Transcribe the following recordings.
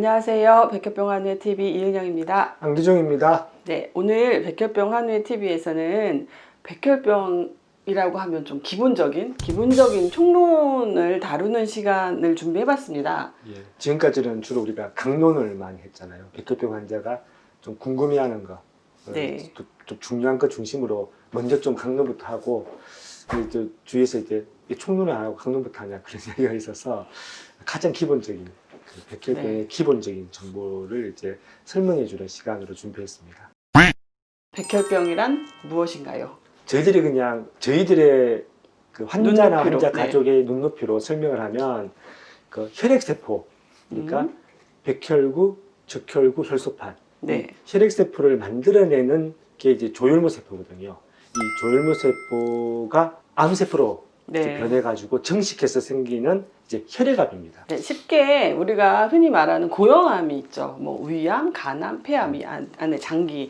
안녕하세요. 백혈병 한우의 TV 이은영입니다. 안기종입니다. 네, 오늘 백혈병 한우의 TV에서는 백혈병이라고 하면 좀 기본적인 기본적인 총론을 다루는 시간을 준비해봤습니다. 예, 지금까지는 주로 우리가 강론을 많이 했잖아요. 백혈병 환자가 좀 궁금해하는 거, 어, 네. 또- 좀 중요한 것 중심으로 먼저 좀 강론부터 하고 이제 주위에서 이제 이 총론을 안 하고 강론부터 하냐 그런 얘기가 있어서 가장 기본적인 그 백혈병의 네. 기본적인 정보를 이제 설명해주는 시간으로 준비했습니다. 백혈병이란 무엇인가요? 저희들이 그냥 저희들의 그 환자나 눈높이로, 환자 네. 가족의 눈높이로 설명을 하면 그 혈액세포 그러니까 음. 백혈구, 적혈구, 혈소판 네. 혈액세포를 만들어내는 게 이제 조혈모 세포거든요. 이 조혈모 세포가 암세포로 네. 변해가지고 정식해서 생기는 이제 혈액암입니다. 네, 쉽게 우리가 흔히 말하는 고형암이 있죠. 뭐 위암, 간암, 폐암이 안- 안에 장기에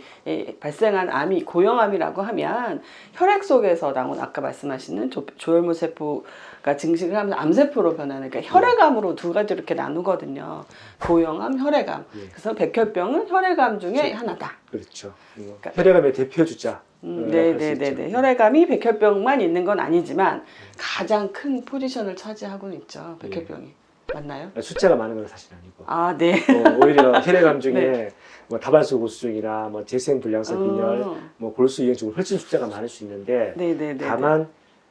발생한 암이 고형암이라고 하면 혈액 속에서 나온 아까 말씀하시는 조, 조혈모 세포가 증식을 하면서 암세포로 변하는 그러니까 혈액암으로 두 가지로 이렇게 나누거든요. 고형암, 혈액암. 예, 그래서 백혈병은 혈액암 중에 하나다. 그렇죠. 그러니까- 혈액암의 대표 주자. 음, 어, 네, 네, 네. 네. 혈액암이 백혈병만 있는 건 아니지만 가장 큰 포지션을 차지하고는 있죠. 백혈병이. 맞나요? 숫자가 많은 건 사실 아니고. 아, 네. 어, 오히려 혈액암 중에 네. 뭐 다발수 고수증이나 뭐 재생불량성 빈혈, 어, 뭐 골수 이형증은 훨씬 숫자가 많을 수 있는데 네, 네, 네. 다만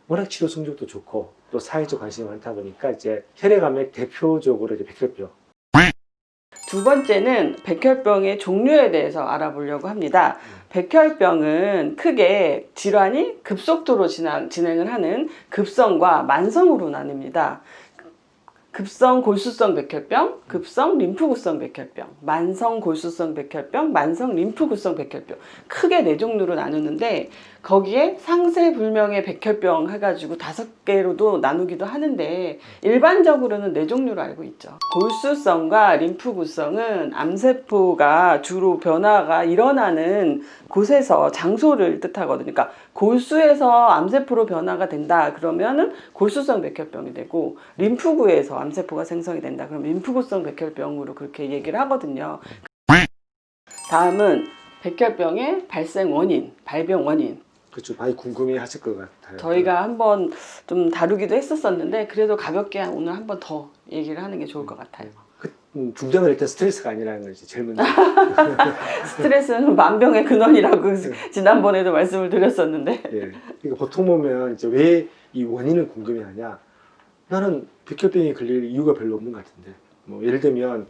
워낙 치료 성적도 좋고 또 사회적 관심이 많다 보니까 이제 혈액암의 대표적으로 이제 백혈병. 두 번째는 백혈병의 종류에 대해서 알아보려고 합니다. 백혈병은 크게 질환이 급속도로 진행, 진행을 하는 급성과 만성으로 나뉩니다. 급성 골수성 백혈병, 급성 림프구성 백혈병, 만성 골수성 백혈병, 만성 림프구성 백혈병 크게 네 종류로 나누는데 거기에 상세 불명의 백혈병 해가지고 다섯 개로도 나누기도 하는데 일반적으로는 네 종류로 알고 있죠. 골수성과 림프구성은 암세포가 주로 변화가 일어나는 곳에서 장소를 뜻하거든요. 그러니까 골수에서 암세포로 변화가 된다 그러면은 골수성 백혈병이 되고 림프구에서 암세포가 생성이 된다 그러면 림프구성 백혈병으로 그렇게 얘기를 하거든요. 다음은 백혈병의 발생 원인, 발병 원인. 그렇죠. 많이 궁금해 하실 것 같아요. 저희가 한번 좀 다루기도 했었었는데 그래도 가볍게 오늘 한번 더 얘기를 하는 게 좋을 것 같아요. 음, 중장은 일단 스트레스가 아니라는 걸 이제 제일 먼저. 스트레스는 만병의 근원이라고 지난번에도 말씀을 드렸었는데 예. 그러니까 보통 보면 이제 왜 이 원인을 궁금해하냐? 나는 백혈병이 걸릴 이유가 별로 없는 것 같은데. 뭐 예를 들면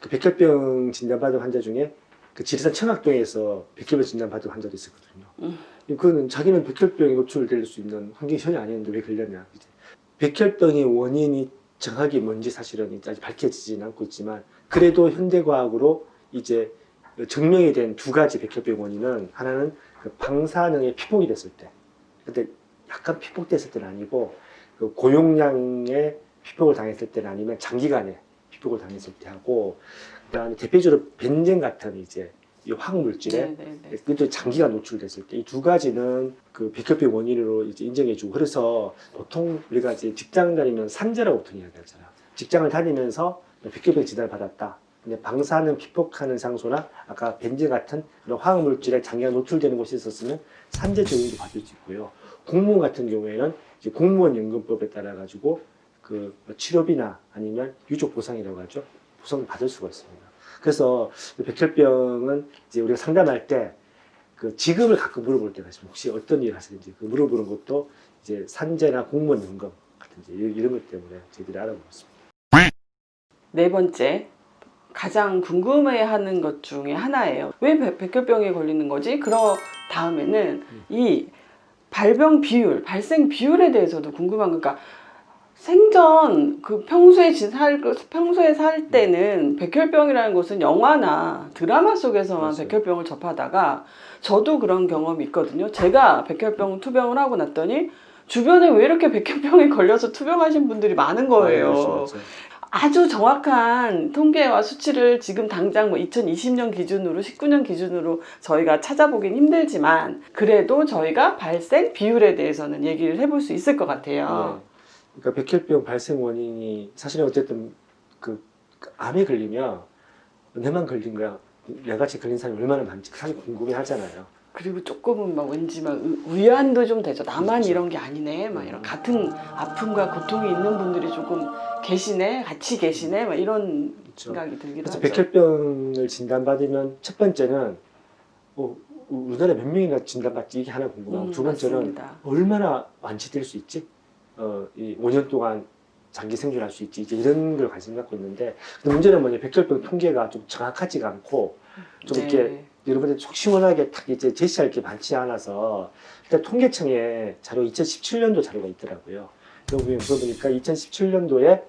그 백혈병 진단받은 환자 중에 그 지리산 청학동에서 백혈병 진단받은 환자도 있었거든요. 음. 그거는 자기는 백혈병에 노출될 수 있는 환경이 전혀 아니었는데 왜 걸렸냐? 이제 백혈병의 원인이 정확히 뭔지 사실은 아직 밝혀지지는 않고 있지만 그래도 현대과학으로 이제 증명이 된 두 가지 백혈병 원인은 하나는 그 방사능의 피폭이 됐을 때 근데 약간 피폭됐을 때는 아니고 그 고용량의 피폭을 당했을 때는 아니면 장기간에 피폭을 당했을 때 하고 그다음에 대표적으로 벤젠 같은 이제 이 화학물질에 네, 네, 네. 그것도 장기간 노출됐을 때 이 두 가지는 그 백혈병 원인으로 이제 인정해주고 그래서 보통 우리가 이제 직장 다니면 산재라고 보통 이야기하잖아요. 직장을 다니면서 백혈병 진단을 받았다. 근데 방사능 피폭하는 장소나 아까 벤젠 같은 그런 화학물질에 장기간 노출되는 곳이 있었으면 산재 적용도 받을 수 있고요. 공무원 같은 경우에는 이제 공무원 연금법에 따라 가지고 그 치료비나 아니면 유족 보상이라고 하죠. 보상을 받을 수가 있습니다. 그래서 백혈병은 이제 우리가 상담할 때그 직업을 가끔 물어볼 때가 있습니다. 혹시 어떤 일을 하시는지 그 물어보는 것도 이제 산재나 공무원 연금 같은 이제 이런- 것 때문에 저희들이 알아보고 있습니다. 네 번째 가장 궁금해하는 것 중에 하나예요. 왜 백- 백혈병에 걸리는 거지? 그러 다음에는 이 발병 비율, 발생 비율에 대해서도 궁금한 거. 그러니까 생전 그 평소에 지- 살 평소에 살 때는 백혈병이라는 것은 영화나 드라마 속에서만 맞아요. 백혈병을 접하다가 저도 그런 경험이 있거든요. 제가 백혈병 투병을 하고 났더니 주변에 왜 이렇게 백혈병에 걸려서 투병하신 분들이 많은 거예요. 네, 그렇죠. 아주 정확한 통계와 수치를 지금 당장 뭐 2020년 기준으로 19년 기준으로 저희가 찾아보긴 힘들지만 그래도 저희가 발생 비율에 대해서는 얘기를 해볼 수 있을 것 같아요. 네. 그러니까 백혈병 발생 원인이 사실은 어쨌든 그 암에 걸리면 내만 걸린 거야. 내같이 걸린 사람이 얼마나 많지 사실 궁금해 하잖아요. 그리고 조금은 막 왠지 막 의- 위안도 좀 되죠. 나만 그렇죠. 이런 게 아니네. 막 이런 같은 아픔과 고통이 있는 분들이 조금 계시네. 같이 계시네. 막 이런 그렇죠. 생각이 들기도 그래서 하죠. 백혈병을 진단받으면 첫 번째는 어, 우리나라에 몇 명이나 진단받지 이게 하나 궁금하고 음, 두 번째는 맞습니다. 얼마나 완치될 수 있지? 어, 이 5년 동안 장기 생존할 수 있지? 이제 이런 걸 관심 갖고 있는데 근데 문제는 뭐냐 백혈병 통계가 좀 정확하지가 않고 좀 네. 이렇게 여러분들 속 시원하게 딱 이제 제시할 게 많지 않아서 일단 통계청에 자료 2017년도 자료가 있더라고요. 여기 물어보니까 2017년도에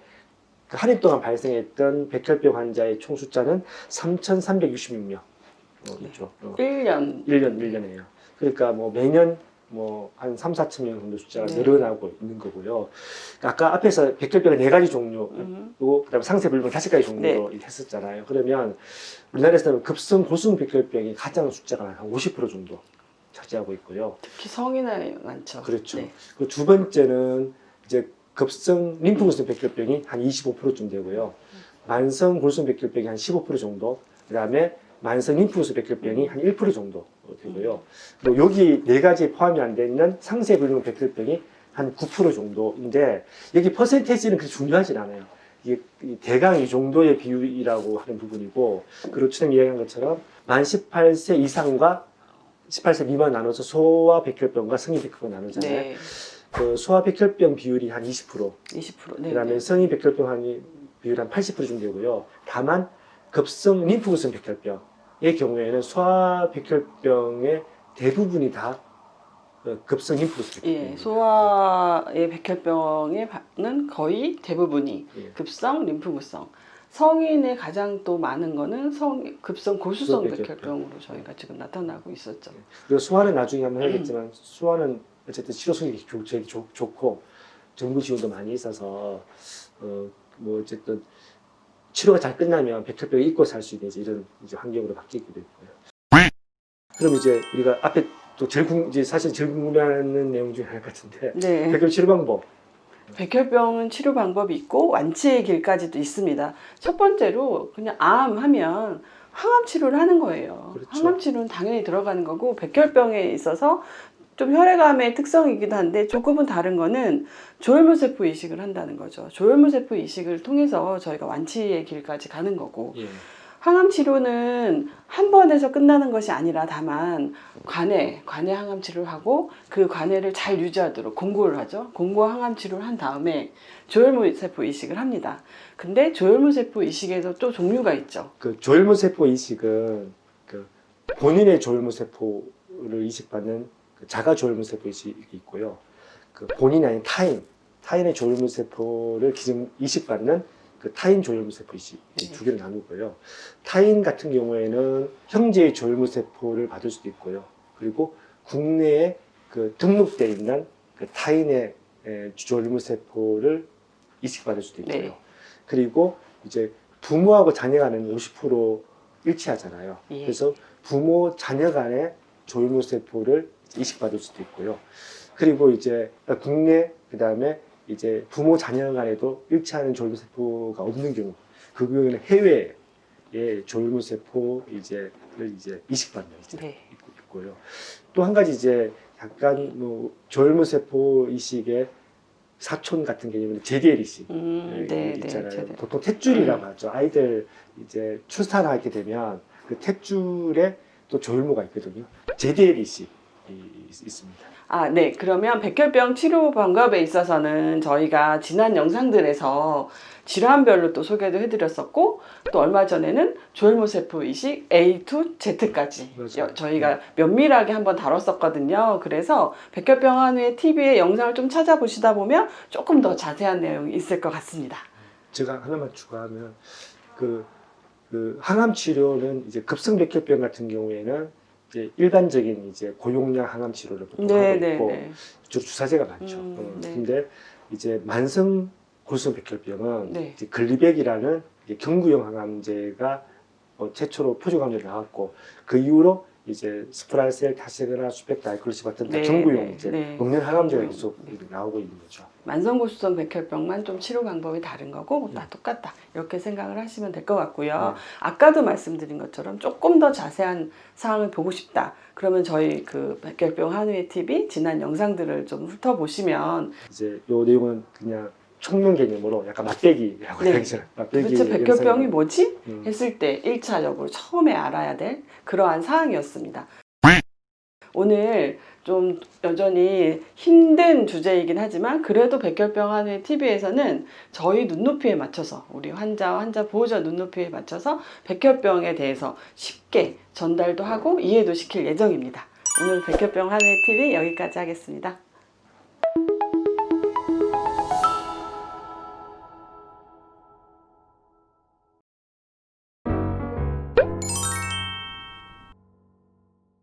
그한해 동안 발생했던 백혈병 환자의 총 숫자는 3,366명. 어, 있죠. 어, 1년 1년, 1년이에요. 그러니까 뭐 매년 뭐 한 3, 4천 명 정도 숫자가 네. 늘어나고 있는 거고요. 아까 앞에서 백혈병의 네 가지 종류, 음. 또 그다음에 상세불명 다섯 가지 종류로 했었잖아요. 그러면 우리나라에서는 급성 고수용 백혈병이 가장 숫자가 한 50% 정도 차지하고 있고요. 특히 성인에 많죠. 그렇죠. 네. 그리고 두 번째는 이제 급성 림프구성 백혈병이 한 25%쯤 되고요. 만성 골수성 백혈병이 한 15% 정도. 그다음에 만성 림프구성 백혈병이 한 1% 정도 되고요. 그리고 여기 네 가지 포함이 안 되는 상세불명 백혈병이 한 9% 정도인데 여기 퍼센테이지는 그렇게 중요하진 않아요. 이게 이 대강 이 정도의 비율이라고 하는 부분이고 그리고 처음 이야기한 것처럼 만 18세 이상과 18세 미만 나눠서 소아 백혈병과 성인 백혈병 나누잖아요. 네. 그 소아 백혈병 비율이 한 20%, 20%. 네. 그다음에 네. 성인 백혈병 한 비율 한 80% 정도 되고요. 다만 급성 림프구성 백혈병 의 경우에는 소아 백혈병의 대부분이 다 어, 급성 림프구성 예, 백혈병. 소아의 백혈병에는 거의 대부분이 예. 급성 림프구성. 성인의 가장 또 많은 거는 성 급성 고수성 백혈병으로 저희가 지금 나타나고 있었죠. 그리고 소아는 나중에 한번 해야겠지만 소아는 어쨌든 치료성이 좋, 좋고 정부 지원도 많이 있어서 어, 뭐 어쨌든 치료가 잘 끝나면 백혈병을 잊고 살 수 있는 이제 이런 이제 환경으로 바뀌기도 있고요. 그럼 이제 우리가 앞에 또 제일 궁, 이제 사실 제일 궁금해하는 내용 중에 하나 같은데 네. 백혈 치료 방법. 백혈병은 치료 방법이 있고 완치의 길까지도 있습니다. 첫 번째로 그냥 암 하면 항암 치료를 하는 거예요. 그렇죠. 항암 치료는 당연히 들어가는 거고 백혈병에 있어서 좀 혈액암의 특성이기도 한데 조금은 다른 거는 조혈모세포 이식을 한다는 거죠. 조혈모세포 이식을 통해서 저희가 완치의 길까지 가는 거고 예. 항암 치료는 한 번에서 끝나는 것이 아니라 다만 관해 관해 항암 치료를 하고 그 관해를 잘 유지하도록 공고를 하죠. 공고 항암 치료를 한 다음에 조혈모 세포 이식을 합니다. 근데 조혈모 세포 이식에도 또 종류가 있죠. 그 조혈모 세포 이식은 그 본인의 조혈모 세포를 이식받는 그 자가 조혈모 세포 이식이 있고요. 그 본인이 아닌 타인, 타인의 조혈모 세포를 기증 이식받는 그 타인 조혈모 세포 이식 이두 개를 나누고요. 타인 같은 경우에는 형제의 조혈모 세포를 받을 수도 있고요. 그리고 국내에 그 등록돼 있는 그 타인의 에, 조혈모 세포를 이식받을 수도 있고요. 네. 그리고 이제 부모하고 자녀 간에는 50% 일치하잖아요. 예. 그래서 부모 자녀 간의 조혈모 세포를 이식받을 수도 있고요. 그리고 이제 국내 그다음에 이제 부모 자녀 간에도 일치하는 조혈모 세포가 없는 경우 그 경우에는 해외의 조혈모 세포 이제를 이제 이식받는 이제 네. 있고- 있고요. 또 한 가지 이제 약간 뭐 조혈모 세포 이식의 사촌 같은 개념은 JDL 이식 음, 네, 네, 네. 있잖아요. 제대로. 보통 탯줄이라고 하죠. 아이들 이제 출산을 하게 되면 그 탯줄에 또 조혈모가 있거든요. JDL 이식이 있습니다. 아, 네. 그러면 백혈병 치료 방법에 있어서는 저희가 지난 영상들에서 질환별로 또 소개도 해드렸었고, 또 얼마 전에는 조혈모세포 이식 A to Z까지 맞아요. 저희가 면밀하게 한번 다뤘었거든요. 그래서 백혈병 한후의 TV의 영상을 좀 찾아보시다 보면 조금 더 자세한 내용이 있을 것 같습니다. 제가 하나만 추가하면 그, 그 항암 치료는 이제 급성 백혈병 같은 경우에는 이제 일반적인 이제 고용량 항암 치료를 보통 네, 하고 네, 있고 네. 주로 주사제가 많죠. 음, 어, 네. 근데 이제 만성 골수성 백혈병은 네. 이제 글리백이라는 이제 경구용 항암제가 어, 최초로 표적 항암제로 나왔고 그 이후로 이제 스프라셀, 타세그라, 수펙다이클로시 같은 네, 전구용 네, 이제 네. 먹는 항암제가 네. 계속 나오고 있는 거죠. 만성고수성 백혈병만 좀 치료 방법이 다른 거고 네. 다 똑같다 이렇게 생각을 하시면 될 것 같고요. 네. 아까도 말씀드린 것처럼 조금 더 자세한 사항을 보고 싶다. 그러면 저희 그 백혈병 한우의 TV 지난 영상들을 좀 훑어보시면 이제 요 내용은 그냥 총론 개념으로 약간 막대기라고 네. 얘기하죠. 막대기 도대체 백혈병이 영상이- 뭐지? 음. 했을 때 1차적으로 처음에 알아야 될 그러한 사항이었습니다. 오늘 좀 여전히 힘든 주제이긴 하지만 그래도 백혈병 한우의 TV에서는 저희 눈높이에 맞춰서 우리 환자와 환자 보호자 눈높이에 맞춰서 백혈병에 대해서 쉽게 전달도 하고 이해도 시킬 예정입니다. 오늘 백혈병 한우의 TV 여기까지 하겠습니다.